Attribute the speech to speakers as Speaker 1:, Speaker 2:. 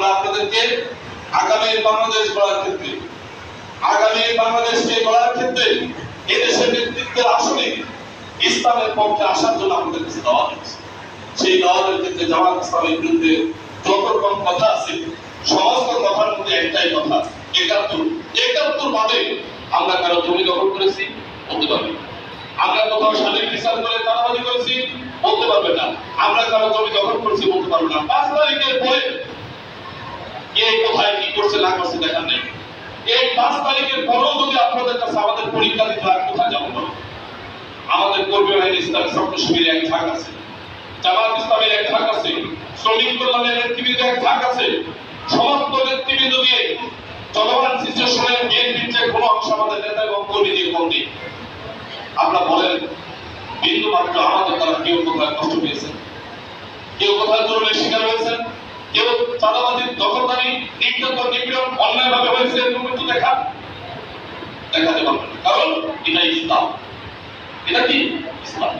Speaker 1: আমরা আপনাদেরকে আগামী বাংলাদেশ গড়ার ক্ষেত্রে, আগামী বাংলাদেশকে গড়ার ক্ষেত্রে এদেশের নেতৃত্বের আসনে ইসলামের পক্ষে আসার জন্য আমাদের কাছে দাওয়া দিচ্ছে সেই দাওয়াতের ক্ষেত্রে জামাত ইসলামের বিরুদ্ধে যত রকম কথা আছে, সমস্ত কথার মধ্যে একটাই কথা, একাত্তর। একাত্তর বাদে আমরা কারও জমি দখল করেছি, বলতে পারবি। আমরা কোথাও স্বাধীন বিচার করে তালাবাজি করেছি, বলতে পারবে না। আমরা কারও জমি দখল করেছি, বলতে পারবে না পাঁচ তারিখের পরে কে কোথায় কি করছে নেই। এই পাঁচ তারিখের পরেও যদি আপনাদের কাছে আমাদের পরীক্ষা দিতে হয়, কোথায় যাব আমাদের কর্মী বাহিনী ইসলামী ছাত্র শিবিরে এক ভাগ আছে। জামাত ইসলামের এক ভাগ আছে। শ্রমিক কল্যাণের নেতৃবৃন্দ এক ভাগ আছে। সমস্ত নেতৃবৃন্দ দিয়ে চলমান সিচুয়েশনের বিএনপির যে কোনো অংশ আমাদের নেতা এবং কর্মীদের কম নেই। আপনারা বলেন, বিন্দু মাত্র আমাদের দ্বারা কেউ কোথায় কষ্ট পেয়েছেন কেউ কোথায় জরুরি শিকার হয়েছেন কেউ চাঁদাবাজি দখলদারি, নির্যাতন এটা ইসলাম এটা কি ইসলাম